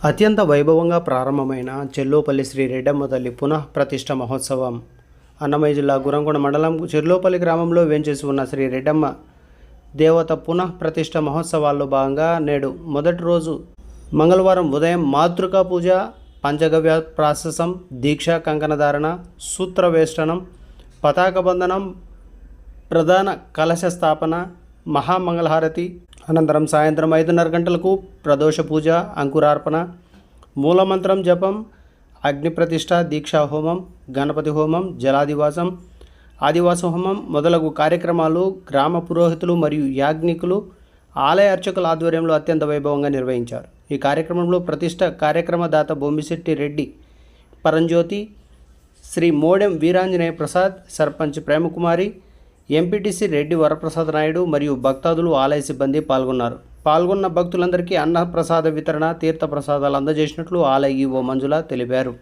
అత్యంత వైభవంగా ప్రారంభమైన చెల్లోపల్లి శ్రీ రెడ్డమ్మ తల్లి పునః ప్రతిష్ఠ మహోత్సవం. అన్నమయ్య జిల్లా గురంకొండ మండలం చెర్లోపల్లి గ్రామంలో వేంచేసి ఉన్న శ్రీ రెడ్డమ్మ దేవత పునః ప్రతిష్ఠ మహోత్సవాల్లో భాగంగా నేడు మొదటి రోజు మంగళవారం ఉదయం మాతృకా పూజ పంచగవ్య ప్రాశసం దీక్ష కంకణధారణ సూత్రవేష్టనం పతాక బంధనం ప్రధాన కలశ స్థాపన మహామంగళహారతి అనంతరం సాయంత్రం ఐదున్నర గంటలకు ప్రదోష పూజ అంకురార్పణ మూలమంత్రం జపం అగ్నిప్రతిష్ఠ దీక్షా హోమం గణపతి హోమం జలాదివాసం ఆదివాస హోమం మొదలగు కార్యక్రమాలు గ్రామ పురోహితులు మరియు యాజ్ఞికులు ఆలయ అర్చకుల ఆధ్వర్యంలో అత్యంత వైభవంగా నిర్వహించారు. ఈ కార్యక్రమంలో ప్రతిష్ట కార్యక్రమదాత బొమ్మిశెట్టి రెడ్డి పరంజ్యోతి శ్రీ మోడెం వీరాంజనేయ ప్రసాద్ సర్పంచ్ ప్రేమకుమారి ఎంపీటీసీ రెడ్డి వరప్రసాద్ నాయుడు మరియు భక్తాదులు ఆలయ సిబ్బంది పాల్గొన్నారు. పాల్గొన్న భక్తులందరికీ అన్నప్రసాద వితరణ తీర్థ ప్రసాదాలు అందజేసినట్లు ఆలయ ఈవో మంజుల తెలిపారు.